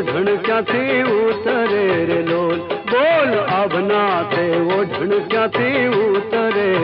આવના ઓઢણ ક્યાંથી ઉતરે રે લોલ? બોલ આવના તે ઓઢણ ક્યાંથી ઉતરે